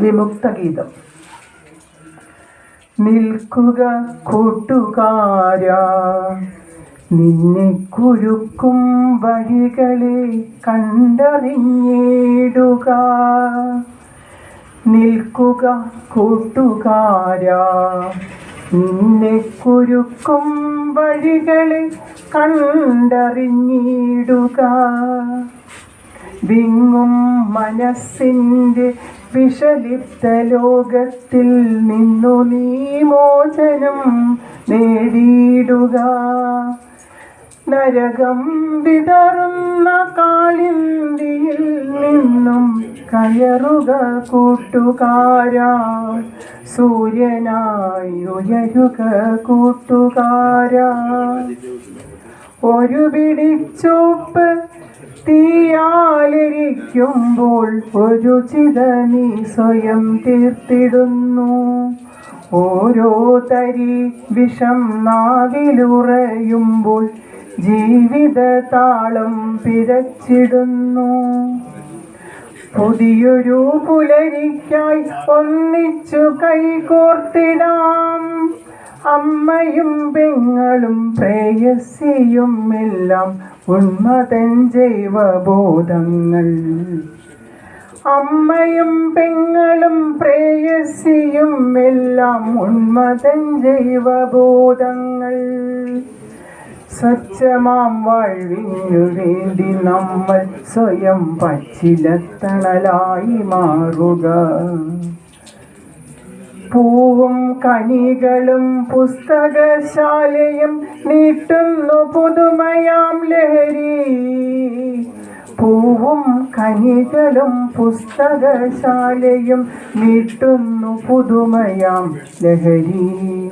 വിമുക്ത ഗീതം നിൽക്കുക കൂട്ടുകാരാ നിന്നെ കുരുക്കും വഴികളെ കണ്ടറിഞ്ഞിടുക. നിൽക്കുക കൂട്ടുകാരാ നിന്നെ കുരുക്കും വഴികളെ കണ്ടറിഞ്ഞിടുക. വിങ്ങും മനസ്സിന്റെ വിഷലിപ്ത ലോകത്തിൽ നിന്നു നീ മോചനം നേടിയിടുക. നരകം വിതറുന്ന കാളിന്തിയിൽ നിന്നും കയറുക കൂട്ടുകാരാ. സൂര്യനായി ഉയരുക കൂട്ടുകാരാ. ഒരു പിടിച്ചോപ്പ് തീയാലിരിക്കുമ്പോൾ ഒരു ചിത നീ സ്വയം തീർത്തിടുന്നു. ഓരോ തരി വിഷം നാവിലുറയുമ്പോൾ ജീവിത താളം പിഴച്ചിടുന്നു. പുതിയൊരു പുലരിക്കായി ഒന്നിച്ചു കൈകോർത്തിടാം. അമ്മയും പെങ്ങളും പ്രേയസിയും എല്ലാം ഉന്മതൻ ജൈവബോധങ്ങൾ. അമ്മയും പെങ്ങളും പ്രേയസിയും എല്ലാം ഉന്മതൻ ജൈവബോധങ്ങൾ. സ്വച്ഛമാം വാഴ്വിനു വേണ്ടി നമ്മൾ സ്വയം പച്ചിലത്തണലായി മാറുക. പൂവും കനികളും പുസ്തകശാലയും നീട്ടുന്നു പുതുമയാം ലഹരി. പൂവും കനികളും പുസ്തകശാലയും നീട്ടുന്നു പുതുമയാം ലഹരി.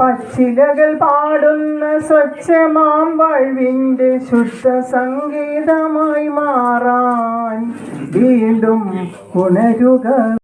പച്ചിലകൾ പാടുന്ന സ്വച്ഛമാം വാഴ്വിന്റെ ശുദ്ധ സംഗീതമായി മാറാൻ വീണ്ടും ഉണരുക